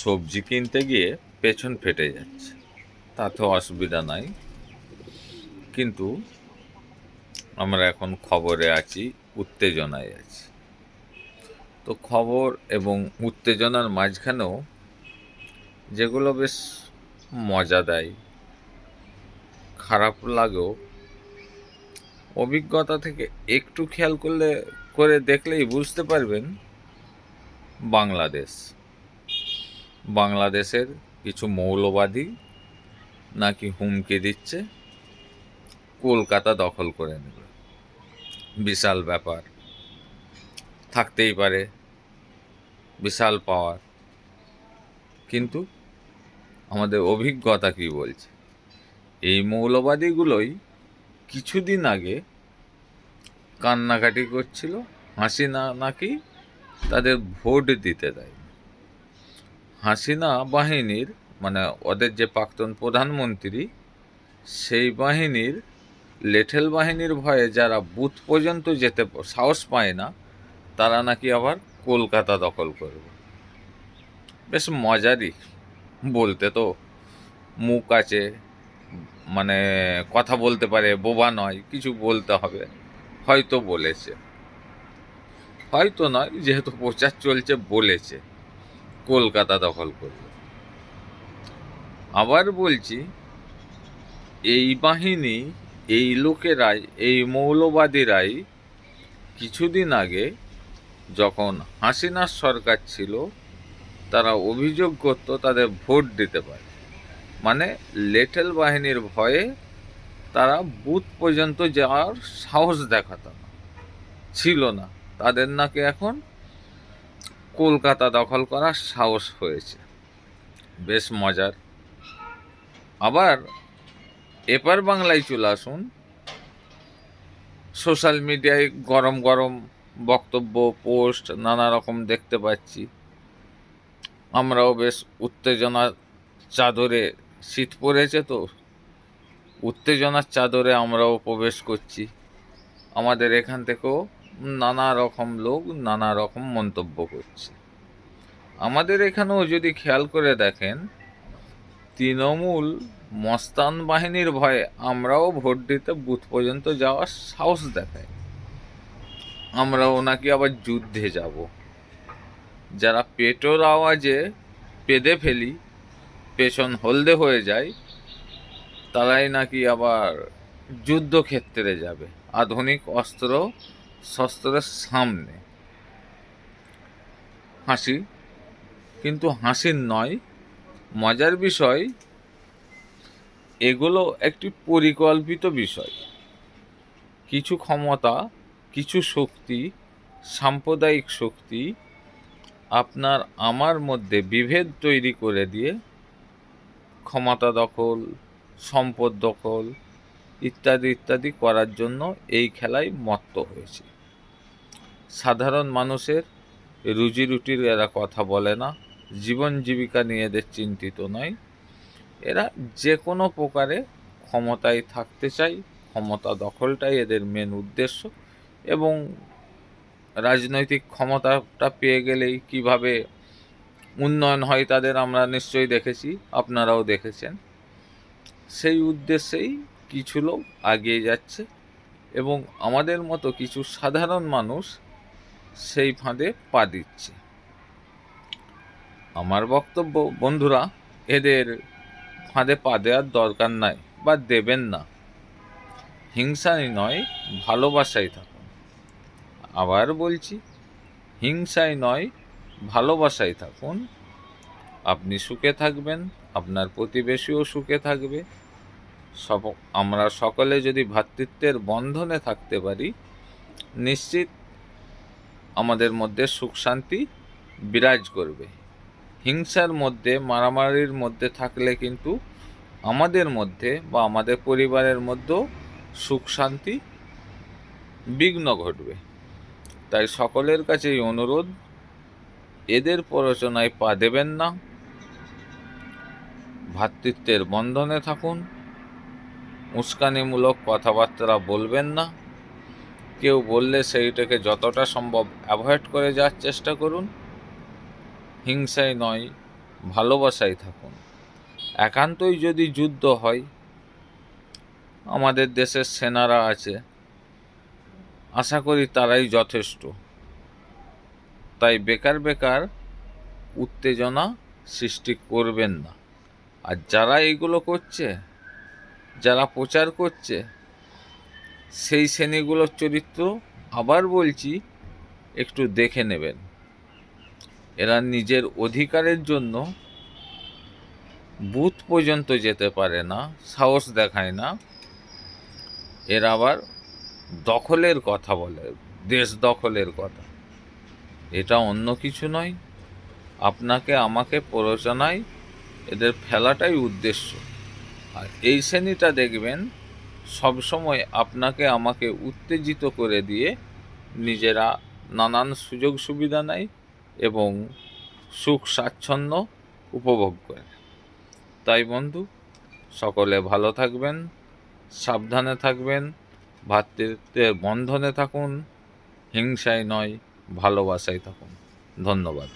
সবজি কিনতে গিয়ে পেছন ফেটে যাচ্ছে। তাতেও অসুবিধা নাই। কিন্তু আমরা এখন খবরে আছি, উত্তেজনায় আছি। তো খবর এবং উত্তেজনার মাঝখানেও যেগুলো বেশ মজা দেয় খারাপ লাগেও, অভিজ্ঞতা থেকে একটু খেয়াল করলে, করে দেখলেই বুঝতে পারবেন বাংলাদেশ। বাংলাদেশের কিছু মৌলবাদী নাকি হুমকি দিচ্ছে, কলকাতা দখল করে নেবে। বিশাল ব্যাপার। থাকতেই পারে, বিশাল পাওয়ার। কিন্তু আমাদের অভিজ্ঞতা কি বলছে? এই মৌলবাদীগুলোই কিছুদিন আগে কান্নাকাটি করছিল, হাসি না, নাকি তাদের ভোট দিতে দেয় হাসিনা বাহিনীর মানে ওদের যে প্রাক্তন প্রধানমন্ত্রী, সেই বাহিনীর, লেঠেল বাহিনীর ভয়ে যারা বুথ পর্যন্ত যেতে সাহস পায় না, তারা নাকি আবার কলকাতা দখল করবে। বেশ মজারই বলতে তো মুখ আছে মানে কথা বলতে পারে, বোবা নয়, কিছু বলতে হবে, হয়তো বলেছে। হয়তো নয়, যেহেতু প্রচার চলছে, বলেছে। কলকাতা দখল করবে আবার বলছি, এই বাহিনী, এই লোকেরাই, এই মৌলবাদীরাই কিছুদিন আগে যখন হাসিনার সরকার ছিল, তারা অভিযোগ করত তাদের ভোট দিতে পারে। মানে লেটেল বাহিনীর ভয়ে তারা বুথ পর্যন্ত যাওয়ার সাহস দেখাতো না। ছিল না। তাদের নাকি এখন কলকাতা দখল করার সাহস হয়েছে। বেশ মজার। আবার এপার বাংলায় চলে আসুন। সোশ্যাল মিডিয়ায় গরম গরম বক্তব্য, পোস্ট, নানা রকম দেখতে পাচ্ছি। আমরাও বেশ উত্তেজনার চাদরে শীত পড়েছে তো। উত্তেজনার চাদরে আমরাও প্রবেশ করছি। আমাদের এখান থেকেও নানা রকম লোক নানা রকম মন্তব্য করছে। আমাদের এখানেও যদি খেয়াল করে দেখেন, তৃণমূল মস্তান বাহিনীর ভয়ে আমরাও ভোট দিতে বুথ পর্যন্ত যাওয়ার সাহস দেখায়। আমরাও নাকি আবার যুদ্ধে যাব। যারা পেটোর আওয়াজে পেদে ফেলি, পেছন হলদে হয়ে যায় তারাই নাকি আবার যুদ্ধক্ষেত্রে যাবে। আধুনিক অস্ত্র শস্ত্রের সামনে। হাসি। কিন্তু হাসির নয়, মজার বিষয়, এগুলো একটি পরিকল্পিত বিষয়। কিছু ক্ষমতা, কিছু শক্তি, সাম্প্রদায়িক শক্তি আপনার আমার মধ্যে বিভেদ তৈরি করে দিয়ে ক্ষমতা দখল, সম্পদ দখল ইত্যাদি ইত্যাদি করার জন্য এই খেলায় মত্ত হয়েছে। সাধারণ মানুষের রুজি রুটির এরা কথা বলে না, জীবন জীবিকা নিয়ে এদের চিন্তিত নয়। এরা যে কোনো প্রকারে ক্ষমতায় থাকতে চায় ক্ষমতা দখলটাই এদের মেন উদ্দেশ্য এবং রাজনৈতিক ক্ষমতাটা পেয়ে গেলেই কীভাবে উন্নয়ন হয় তাদের আমরা নিশ্চয়ই দেখেছি, আপনারাও দেখেছেন। সেই উদ্দেশ্যেই কিছু লোক এগিয়ে যাচ্ছে এবং আমাদের মতো কিছু সাধারণ মানুষ সেই ফাঁদে পা দিচ্ছে। আমার বক্তব্য, বন্ধুরা, এদের ফাঁদে পা দেওয়ার দরকার নাই বা দেবেন না। হিংসাই নয়, ভালোবাসাই থাকুন। আবার বলছি, হিংসাই নয়, ভালোবাসাই থাকুন। আপনি সুখে থাকবেন, আপনার প্রতিবেশীও সুখে থাকবে। সব আমরা সকলে যদি ভ্রাতৃত্বের বন্ধনে থাকতে পারি, নিশ্চিত আমাদের মধ্যে সুখ শান্তি বিরাজ করবে। হিংসার মধ্যে, মারামারির মধ্যে থাকলে কিন্তু আমাদের মধ্যে বা আমাদের পরিবারের মধ্যেও সুখ শান্তি বিঘ্ন ঘটবে। তাই সকলের কাছেই অনুরোধ, এদের প্ররোচনায় পা দেবেন না। ভ্রাতৃত্বের বন্ধনে থাকুন। উস্কানিমূলক কথাবার্তা বলবেন না। কেউ বললে সেইটাকে যতটা সম্ভব অ্যাভয়েড করে যাওয়ার চেষ্টা করুন। হিংসায় নয়, ভালোবাসায় থাকুন। একান্তই যদি যুদ্ধ হয়, আমাদের দেশের সেনারা আছে, আশা করি তারাই যথেষ্ট। তাই বেকার বেকার উত্তেজনা সৃষ্টি করবেন না। আর যারা এইগুলো করছে, যারা প্রচার করছে সেই শ্রেণীগুলোর চরিত্র আবার বলছি, একটু দেখে নেবেন। এরা নিজের অধিকারের জন্য বুথ পর্যন্ত যেতে পারে না, সাহস দেখায় না। এরা আবার দখলের কথা বলে, দেশ দখলের কথা। এটা অন্য কিছু নয়। আপনাকে, আমাকে প্ররোচনায় এদের ফেলাটাই উদ্দেশ্য। আর এই শ্রেণীটা দেখবেন সবসময় আপনাকে আমাকে উত্তেজিত করে দিয়ে নিজেরা নানান সুযোগ সুবিধা নেয় এবং সুখ স্বাচ্ছন্দ্য উপভোগ করে। তাই বন্ধু, সকলে ভালো থাকবেন, সাবধানে থাকবেন, ভাতৃত্বের বন্ধনে থাকুন, হিংসায় নয়, ভালোবাসায় থাকুন। ধন্যবাদ।